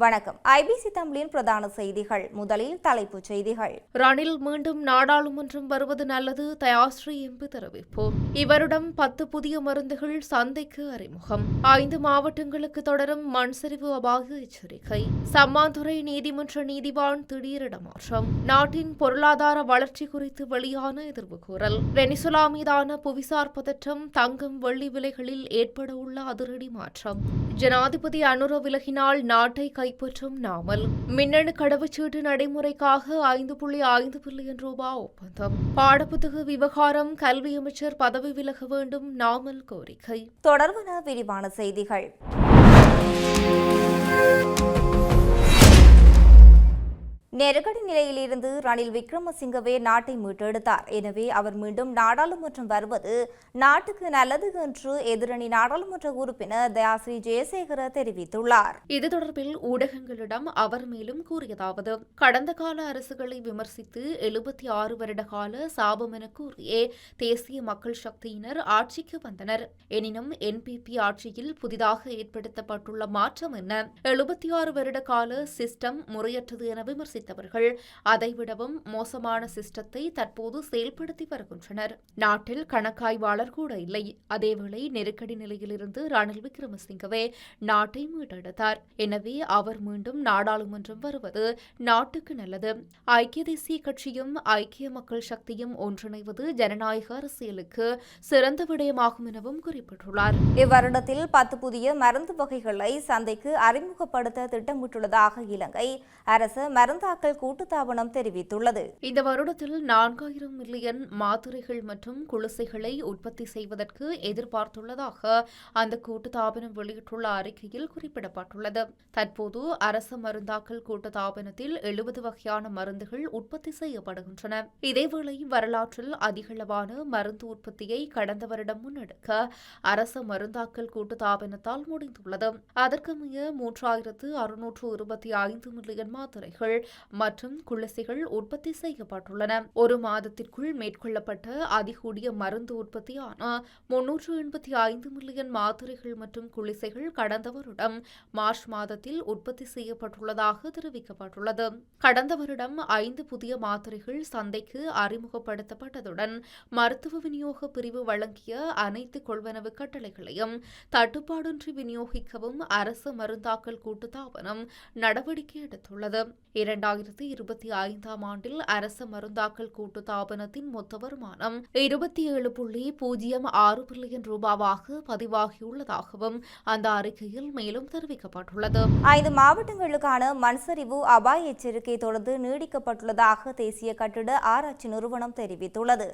வணக்கம். ஐபிசி தமிழின் பிரதான செய்திகள். முதலில் தலைப்புச் செய்திகள். ரணில் மீண்டும் நாடாளுமன்றம் வருவது நல்லது தயாஸ்ரீ எம்பி தெரிவிப்போம். இவரிடம் பத்து புதிய மருந்துகள் சந்தைக்கு அறிமுகம். ஐந்து மாவட்டங்களுக்கு தொடரும் மண் சரிவு அபாய எச்சரிக்கை. சம்மாந்துறை நீதிமன்ற நீதிவான் திடீர் இடமாற்றம் நாட்டின் பொருளாதார வளர்ச்சி குறித்து வெளியான எதிர்வு கூறல். வெனிசுலா மீதான புவிசார் பதற்றம் தங்கம் வெள்ளி விலைகளில் ஏற்பட உள்ள அதிரடி மாற்றம். ஜனாதிபதி அனுர விலகினால் நாட்டை கை கைப்பற்றும் நாமல். மின்னணு கடவுச்சீட்டு நடைமுறைக்காக ஐந்து புள்ளி ஐந்து பில்லியன் ரூபாய் ஒப்பந்தம். பாடப்புத்தக விவகாரம் கல்வி அமைச்சர் பதவி விலக வேண்டும் நாமல் கோரிக்கை. தொடர்பான விரிவான செய்திகள். நெருக்கடி நிலையிலிருந்து ரணில் விக்ரமசிங்கவே நாட்டை மீட்டெடுத்தார். எனவே அவர் மீண்டும் நாடாளுமன்றம் வருவது நாட்டுக்கு நல்லது என்று எதிரணி நாடாளுமன்ற உறுப்பினர் தயாஸ்ரீ ஜெயசேகர தெரிவித்துள்ளார். இது தொடர்பில் ஊடகங்களிடம் அவர் மேலும் கூறியதாவது கடந்த கால அரசுகளை விமர்சித்து எழுபத்தி ஆறு வருட கால சாபம் என கூறியே தேசிய மக்கள் சக்தியினர் ஆட்சிக்கு வந்தனர். எனினும் என்பிபி ஆட்சியில் புதிதாக ஏற்படுத்தப்பட்டுள்ள மாற்றம் என்ன? எழுபத்தி ஆறு வருட கால சிஸ்டம் முறையற்றது என விமர்சித்தவர்கள் அதைவிடவும் மோசமான சிஸ்டத்தை தற்போது செயல்படுத்தி வருகின்றனர். நாட்டில் கணக்காய்வாளர் கூட இல்லை. அதேவேளை நெருக்கடி நிலையிலிருந்து ரணில் விக்ரமசிங்கவே நாட்டை மீட்டெடுத்தார். எனவே அவர் மீண்டும் நாடாளுமன்றம் வருவது நாட்டுக்கு நல்லது. ஐக்கிய தேசிய கட்சியும் ஐக்கிய மக்கள் சக்தியும் ஒன்றிணைவது ஜனநாயக அரசியலுக்கு சிறந்த விடயமாகும் எனவும் குறிப்பிட்டுள்ளார். இவ்வருடத்தில் பத்து புதிய மருந்து வகைகளை சந்தைக்கு அறிமுகப்படுத்த திட்டமிட்டுள்ளதாக இலங்கை அரசு மருந்து மருந்தாக்கல் கூட்டுத்தாபனம் தெரிவித்துள்ளது. இந்த வருடத்தில் நான்காயிரம் மில்லியன் மாத்திரைகள் மற்றும் குளிசைகளை உற்பத்தி செய்வதற்கு எதிர்பார்த்துள்ளதாக அந்த கூட்டுத்தாபனம் வெளியிட்டுள்ள அறிக்கையில் குறிப்பிடப்பட்டுள்ளது. தற்போது அரச மருந்தாக்கல் கூட்டுத்தாபனத்தில் எழுபது வகையான மருந்துகள் உற்பத்தி செய்யப்படுகின்றன. இதேவேளை வரலாற்றில் அதிகளவான மருந்து உற்பத்தியை கடந்த வருடம் முன்னெடுக்க அரச மருந்தாக்கல் கூட்டுத்தாபனத்தால் முடிந்துள்ளது. அதற்கமைய மூன்றாயிரத்து அறுநூற்று இருபத்தி ஐந்து மில்லியன் மாத்திரைகள் மற்றும் குளிசைகள் உற்பத்தி செய்யப்பட்டுள்ளன. ஒரு மாதத்திற்குள் மேற்கொள்ளப்பட்ட அதிகூடிய மருந்து உற்பத்தியான முன்னூற்று எண்பத்தி ஐந்து மில்லியன் மாத்திரைகள் மற்றும் குளிசைகள் கடந்த வருடம் மார்ச் மாதத்தில் உற்பத்தி செய்யப்பட்டுள்ளதாக தெரிவிக்கப்பட்டுள்ளது. கடந்த வருடம் ஐந்து புதிய மாத்திரைகள் சந்தைக்கு அறிமுகப்படுத்தப்பட்டதுடன் மருத்துவ விநியோக பிரிவு வழங்கிய அனைத்து கொள்வனவு கட்டளைகளையும் தட்டுப்பாடின்றி விநியோகிக்கவும் அரசு மருந்தாக்கல் கூட்டுத்தாபனம் நடவடிக்கை எடுத்துள்ளது. இரண்டாயிரத்தி இருபத்தி ஐந்தாம் ஆண்டில் அரச மருந்தாக்கல் கூட்டு தாபனத்தின் மொத்த வருமானம் இருபத்தி ஏழு புள்ளி பூஜ்ஜியம் ஆறு பில்லியன் ரூபாவாக பதிவாகியுள்ளதாகவும் அந்த அறிக்கையில் மேலும் தெரிவிக்கப்பட்டுள்ளது. ஐந்து மாவட்டங்களுக்கான மண்சரிவு அபாய எச்சரிக்கை தொடர்ந்து நீடிக்கப்பட்டுள்ளதாக தேசிய கட்டிட ஆராய்ச்சி நிறுவனம் தெரிவித்துள்ளது.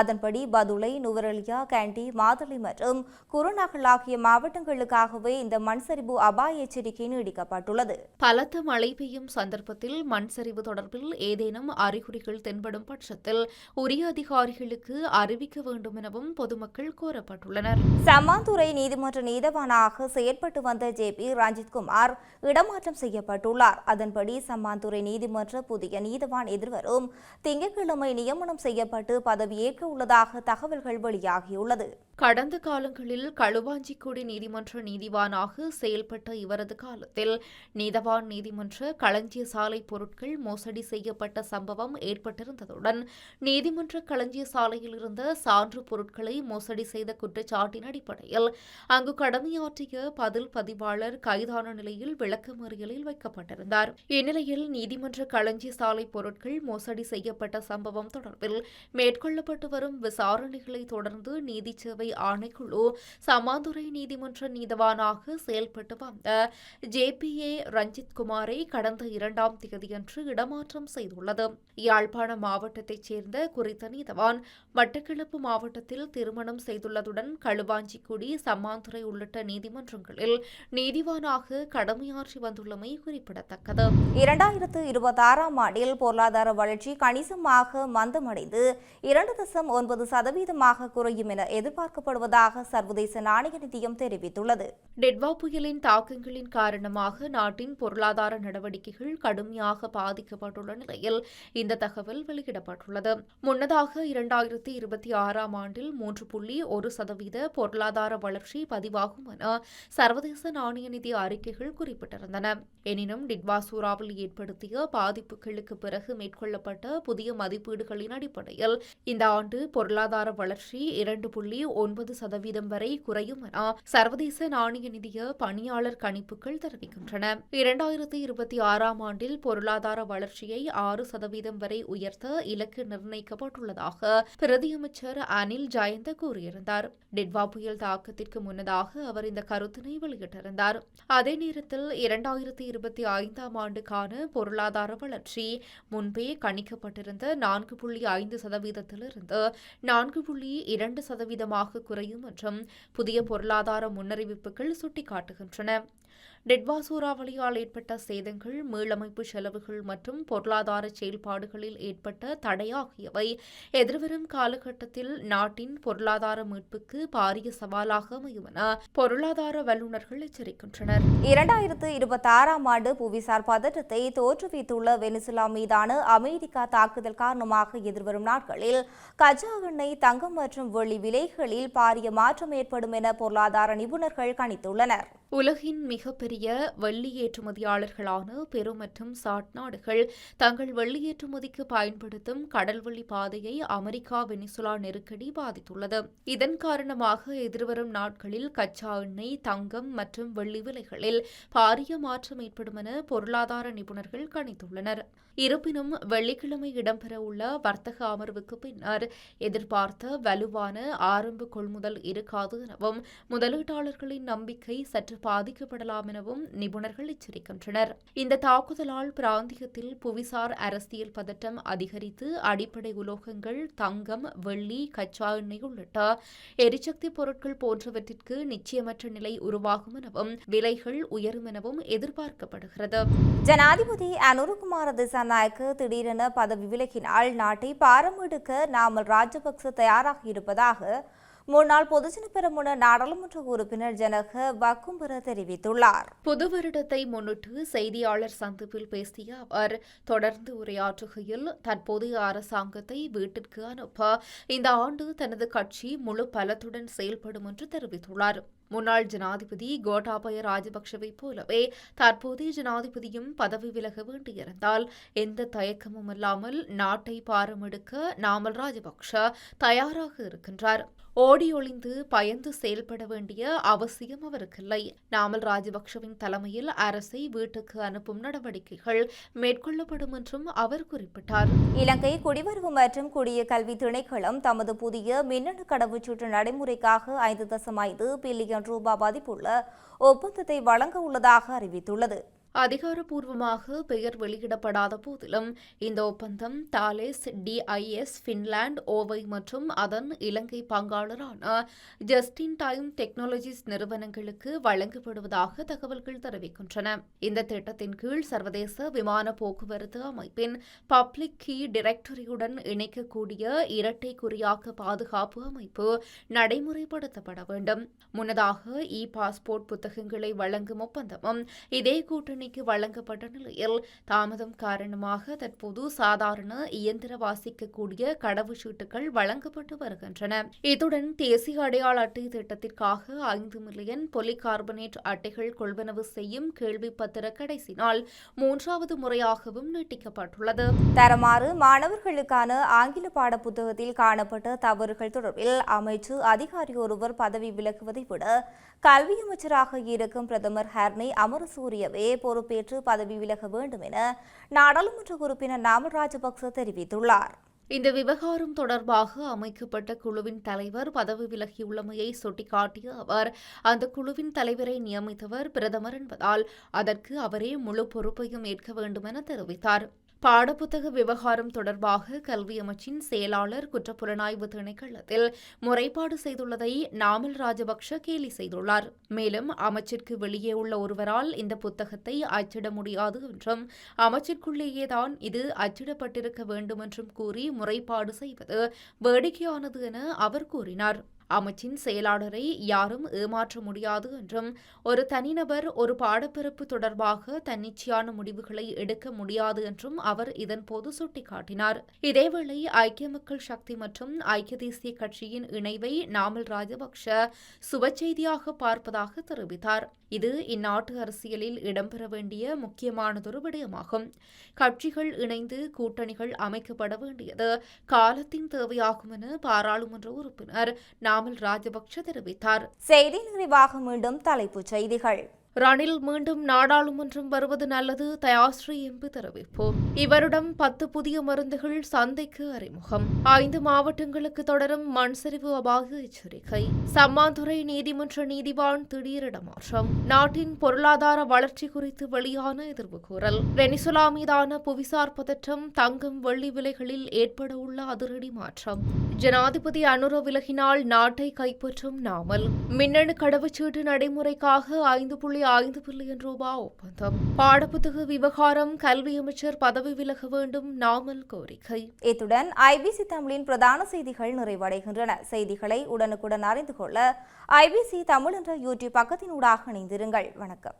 அதன்படி பதுளை நுவரெலியா கேண்டி மாதளை மற்றும் குருநகல் ஆகிய மாவட்டங்களுக்காகவே இந்த மண்சரிவு அபாய எச்சரிக்கை நீடிக்கப்பட்டுள்ளது பலத்த மழை பெய்யும் சந்தர்ப்பத்தில் மண் சரிவு தொடர்பில் ஏதேனும் அறிகுறிகள் தென்படும் பட்சத்தில் உரிய அதிகாரிகளுக்கு அறிவிக்க வேண்டும் எனவும் பொதுமக்கள் கோரப்பட்டுள்ளனர். சம்மாந்துறை நீதிமன்ற நீதவானாக செயற்பட்டு வந்த ஜே பி ரஞ்சித்குமார் இடமாற்றம் செய்யப்பட்டுள்ளார். அதன்படி சம்மாந்துறை நீதிமன்ற புதிய நீதவான் எதிர்வரும் திங்கட்கிழமை நியமனம் செய்யப்பட்டு பதவியேற்க உள்ளதாக தகவல்கள் வெளியாகியுள்ளது. கடந்த காலங்களில் களுவாஞ்சிக்குடி நீதிமன்ற நீதிவானாக செயல்பட்ட இவரது காலத்தில் நீதவான் நீதிமன்ற களஞ்சிய சாலை பொருட்கள் மோசடி செய்யப்பட்ட சம்பவம் ஏற்பட்டிருந்ததுடன் நீதிமன்ற களஞ்சிய சாலையில் இருந்த சான்று பொருட்களை மோசடி செய்த குற்றச்சாட்டின் அடிப்படையில் அங்கு கடமையாற்றிய பதில் பதிவாளர் கைதான நிலையில் விளக்கமறியலில் வைக்கப்பட்டிருந்தார். இந்நிலையில் நீதிமன்ற களஞ்சிய சாலை பொருட்கள் மோசடி செய்யப்பட்ட சம்பவம் தொடர்பில் மேற்கொள்ளப்பட்ட வரும் விசாரணைகளை தொடர்ந்து நீதி சேவை ஆணைக்குழு சமாந்துறை நீதிமன்ற நீதவானாக செயல்பட்டு வந்த ஜே பி ஏ ரஞ்சித் குமாரை கடந்த இரண்டாம் தேதியன்று இடமாற்றம் செய்துள்ளது. யாழ்ப்பாண மாவட்டத்தைச் சேர்ந்த குறித்த நீதவான் மட்டக்களப்பு மாவட்டத்தில் திருமணம் செய்துள்ளதுடன் களுவாஞ்சிக்குடி சம்மாந்துறை உள்ளிட்ட நீதிமன்றங்களில் நீதிவானாக கடமையாற்றி வந்துள்ளமை குறிப்பிடத்தக்கது. இரண்டாயிரத்து இருபத்தாறாம் ஆண்டில் பொருளாதார வளர்ச்சி கணிசமாக மந்தமடைந்து இரண்டு தசம் ஒன்பது சதவீதமாக குறையும் என எதிர்பார்க்கப்படுவதாக சர்வதேச நாணய நிதியம் தெரிவித்துள்ளது. டெட்வா புயலின் தாக்கங்களின் காரணமாக நாட்டின் பொருளாதார நடவடிக்கைகள் கடுமையாக பாதிக்கப்பட்டுள்ள நிலையில் இந்த தகவல் வெளியிடப்பட்டுள்ளது. முன்னதாக இரண்டாயிரத்தி இருபத்தி ஆறாம் ஆண்டில் மூன்று புள்ளி ஒரு சதவீத பொருளாதார வளர்ச்சி பதிவாகும் என சர்வதேச நாணய நிதி அறிக்கைகள் குறிப்பிட்டிருந்தன. எனினும் டிட்வா சூறாவில் ஏற்படுத்திய பாதிப்புகளுக்கு பிறகு மேற்கொள்ளப்பட்ட புதிய மதிப்பீடுகளின் அடிப்படையில் இந்த ஆண்டு பொருளாதார வளர்ச்சி இரண்டு புள்ளி ஒன்பது சதவீதம் வரை குறையும் என சர்வதேச நாணய நிதிய பணியாளர் கணிப்புகள் தெரிவிக்கின்றன. இரண்டாயிரத்தி இருபத்தி ஆறாம் ஆண்டில் பொருளாதார வளர்ச்சியை ஆறு சதவீதம் வரை உயர்த்த இலக்கு நிர்ணயிக்கப்பட்டுள்ளதாக பிரதியமைச்சர் அனில் ஜயந்த கூறியிருந்தார். டிட்வா புயல் தாக்கத்திற்கு முன்னதாக அவர் இந்த கருத்தினை வெளியிட்டிருந்தார். அதே நேரத்தில் இரண்டாயிரத்தி இருபத்தி ஐந்தாம் ஆண்டுக்கான பொருளாதார வளர்ச்சி முன்பே கணிக்கப்பட்டிருந்த நான்கு புள்ளி ஐந்து சதவீதத்திலிருந்து நான்கு புள்ளி இரண்டு சதவீதமாக குறையும் என்றும் புதிய பொருளாதார முன்னறிவிப்புகள் சுட்டிக்காட்டுகின்றன. டெட்வா சூறாவளியால் ஏற்பட்ட சேதங்கள் மீளமைப்பு செலவுகள் மற்றும் பொருளாதார செயல்பாடுகளில் ஏற்பட்ட தடை ஆகியவை எதிர்வரும் காலகட்டத்தில் நாட்டின் பொருளாதார மீட்புக்கு பாரிய சவாலாக அமையும் என பொருளாதார வல்லுநர்கள் எச்சரிக்கின்றனர். இரண்டாயிரத்து இருபத்தி ஆறாம் ஆண்டு புவிசார் பதற்றத்தை தோற்றுவித்துள்ள வெனிசுலா மீதான அமெரிக்கா தாக்குதல் காரணமாக எதிர்வரும் நாட்களில் கஜா எண்ணெய் தங்கம் மற்றும் வெள்ளி விலைகளில் பாரிய மாற்றம் ஏற்படும் என பொருளாதார நிபுணர்கள் கணித்துள்ளனர். உலகின் மிகப்பெரிய வெள்ளி ஏற்றுமதியாளர்களான பெரு மற்றும் சாட் நாடுகள் தங்கள் வெள்ளி ஏற்றுமதிக்கு பயன்படுத்தும் கடல்வழி பாதையை அமெரிக்கா வெனிசுலா நெருக்கடி பாதித்துள்ளது. இதன் காரணமாக எதிர்வரும் நாட்களில் கச்சா எண்ணெய் தங்கம் மற்றும் வெள்ளி விலைகளில் பாரிய மாற்றம் ஏற்படும் என பொருளாதார நிபுணர்கள் கணித்துள்ளனர். இருப்பினும் வெள்ளிக்கிழமை இடம்பெறவுள்ள வர்த்தக அமர்வுக்கு பின்னர் எதிர்பார்த்த வலுவான ஆரம்ப கொள்முதல் இருக்காது எனவும் முதலீட்டாளர்களின் நம்பிக்கை சற்று பாதிக்கப்படலாம் எனவும் நிபுணர்கள் எச்சரிக்கின்றனர். இந்த தாக்குதலால் பிராந்தியத்தில் புவிசார் அரசியல் பதட்டம் அதிகரித்து அடிப்படை உலோகங்கள் தங்கம் வெள்ளி கச்சா எண்ணெய் உள்ளிட்ட எரிசக்தி பொருட்கள் போன்றவற்றிற்கு நிச்சயமற்ற நிலை உருவாகும் எனவும் விலைகள் உயரும் எனவும் எதிர்பார்க்கப்படுகிறது. ஜனாதிபதி அனுருகுமார திசாநாயக்க திடீரென பதவி விலகினால் நாட்டை பாரமெடுக்க நாமல் ராஜபக்ச தயாராக இருப்பதாக முன்னாள் பொதுஜன பெருமுன நாடாளுமன்ற உறுப்பினர் ஜனக வக்கும்பர தெரிவித்துள்ளார். புது வருடத்தை முன்னிட்டு செய்தியாளர் சந்திப்பில் பேசிய அவர் தொடர்ந்து உரையாற்றுகையில் தற்போதைய அரசாங்கத்தை வீட்டிற்கு அனுப்ப இந்த ஆண்டு தனது கட்சி முழு பலத்துடன் செயல்படும் என்று தெரிவித்துள்ளார். முன்னாள் ஜனாதிபதி கோட்டாபய ராஜபக்சவை போலவே தற்போதைய ஜனாதிபதியும் பதவி விலக வேண்டியிருந்தால் எந்த தயக்கமும் இல்லாமல் நாட்டை பாரமெடுக்க நாமல் ராஜபக்ஷ தயாராக இருக்கின்றார். ஓடி ஒளிந்து பயந்து செயல்பட வேண்டிய அவசியம் அவருக்கில்லை. நாமல் ராஜபக்ஷவின் தலைமையில் அரசை வீட்டுக்கு அனுப்பும் நடவடிக்கைகள் மேற்கொள்ளப்படும் என்றும் அவர் குறிப்பிட்டார். இலங்கை குடிவரவு மற்றும் குடிய கல்வி திணைக்களம் தமது புதிய மின்னணு கடவுச்சீட்டு நடைமுறைக்காக ஐந்து தசம் ஐந்து பில்லியன் ரூபாய் மதிப்புள்ள ஒப்பந்தத்தை வழங்க உள்ளதாக அறிவித்துள்ளது. அதிகாரப்பூர்வமாக பெயர் வெளியிடப்படாத போதிலும் இந்த ஒப்பந்தம் தாலேஸ் டிஐஎஸ் பின்லாந்து ஓவை மற்றும் அதன் இலங்கை பங்காளரான ஜஸ்டின் டைம் டெக்னாலஜிஸ் நிறுவனங்களுக்கு வழங்கப்படுவதாக தகவல்கள் தெரிவிக்கின்றன. இந்த திட்டத்தின் கீழ் சர்வதேச விமான போக்குவரத்து அமைப்பின் பப்ளிக் கீ டிரெக்டரியுடன் இணைக்கக்கூடிய இரட்டை குறியாக்க பாதுகாப்பு அமைப்பு நடைமுறைப்படுத்தப்பட வேண்டும். முன்னதாக இ பாஸ்போர்ட் புத்தகங்களை வழங்கும் ஒப்பந்தமும் இதே கூட்டணி கூட்டணிக்கு வழங்கப்பட்ட நிலையில் தாமதம் காரணமாக தற்போது சாதாரண இயந்திர வாசிக்கக்கூடிய கடவுச்சீட்டுகள் வழங்கப்பட்டு வருகின்றன. இத்துடன் தேசிய அடையாள அட்டை திட்டத்திற்காக ஐந்து மில்லியன் பொலிகார்பனேட் அட்டைகள் கொள்வனவு செய்யும் கேள்வி பத்திர கடைசி நாள் மூன்றாவது முறையாகவும் நீட்டிக்கப்பட்டுள்ளது. தரமாறு மாணவர்களுக்கான ஆங்கில பாட புத்தகத்தில் காணப்பட்ட தவறுகள் தொடர்பில் அமைச்சு அதிகாரி ஒருவர் பதவி விலகுவதை விட கல்வி அமைச்சராக இருக்கும் பிரதமர் ஹர்னி அமரசூரியவே பொறுப்பேற்று பதவி விலக வேண்டும் என நாடாளுமன்ற உறுப்பினர் நாமல் ராஜபக்ச தெரிவித்துள்ளார். இந்த விவகாரம் தொடர்பாக அமைக்கப்பட்ட குழுவின் தலைவர் பதவி விலகியுள்ளமையை சுட்டிக்காட்டிய அவர் அந்த குழுவின் தலைவரை நியமித்தவர் பிரதமர் என்பதால் அதற்கு அவரே முழு பொறுப்பையும் ஏற்க வேண்டும் என தெரிவித்தார். பாடப்புத்தக விவகாரம் தொடர்பாக கல்வி அமைச்சின் செயலாளர் குற்றப்புலனாய்வு திணைக்களத்தில் முறைப்பாடு செய்துள்ளதை நாமல் ராஜபக்ஷ கேலி செய்துள்ளார். மேலும் அமைச்சிற்கு வெளியே உள்ள ஒருவரால் இந்த புத்தகத்தை அச்சிட முடியாது என்றும் அமைச்சிற்குள்ளேயேதான் இது அச்சிடப்பட்டிருக்க வேண்டும் என்றும் கூறி முறைப்பாடு செய்வது வேடிக்கையானது என அவர் கூறினார். அமைச்சின் செயலாளரை யாரும் ஏமாற்ற முடியாது என்றும் ஒரு தனிநபர் ஒரு பாடப்பிறப்பு தொடர்பாக தன்னிச்சையான முடிவுகளை எடுக்க முடியாது என்றும் அவர் இதன்போது சுட்டிக்காட்டினார். இதேவேளை ஐக்கிய மக்கள் சக்தி மற்றும் ஐக்கிய தேசிய கட்சியின் இணைவை நாமல் ராஜபக்ஷ சுபச்செய்தியாக பார்ப்பதாக தெரிவித்தார். இது இந்நாட்டு அரசியலில் இடம்பெற வேண்டிய முக்கியமானதொரு விடயமாகும். கட்சிகள் இணைந்து கூட்டணிகள் அமைக்கப்பட வேண்டியது காலத்தின் தேவையாகும் என பாராளுமன்ற உறுப்பினர் நாமல் ராஜபக்ஷ தெரிவித்தார். செய்தி நிறைவாக மீண்டும் தலைப்புச் செய்திகள். ரணில் மீண்டும் நாடாளுமன்றம் வருவது நல்லது தயாஸ்ரீ எம்பி தெரிவிப்போம். இவரிடம் பத்து புதிய மருந்துகள் சந்தைக்கு அறிமுகம். ஐந்து மாவட்டங்களுக்கு தொடரும் மண் சரிவு அபாய எச்சரிக்கை. சம்மாந்துறை நீதிமன்ற நீதிவான் திடீர் இடமாற்றம் நாட்டின் பொருளாதார வளர்ச்சி குறித்து வெளியான எதிர்வு கூறல். வெனிசுலா மீதான புவிசார் பதற்றம் தங்கம் வெள்ளி விலைகளில் ஏற்பட உள்ள அதிரடி மாற்றம். ஜனாதிபதி அனுர விலகினால் நாட்டை கைப்பற்றும் நாமல். மின்னணு கடவுச்சீட்டு நடைமுறைக்காக ஐந்து புள்ளி ஐந்து பில்லியன் ரூபாய் ஒப்பந்தம். பாடப்புத்தக விவகாரம் கல்வி அமைச்சர் பதவி விலக வேண்டும் நாமல் கோரிக்கை. இத்துடன் ஐபிசி தமிழின் பிரதான செய்திகள் நிறைவடைகின்றன. செய்திகளை உடனுக்குடன் அறிந்து கொள்ள ஐபிசி தமிழ் என்ற யூடியூப் பக்கத்தினூடாக இணைந்திருங்கள். வணக்கம்.